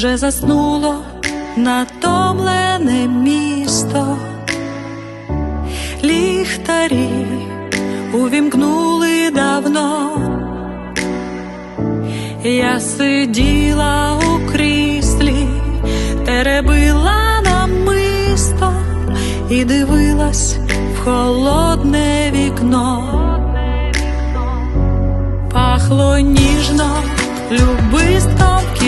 вже заснуло натомлене місто, ліхтарі увімкнули давно. Я сиділа у кріслі, теребила намисто і дивилась в холодне вікно. Пахло ніжно любистом в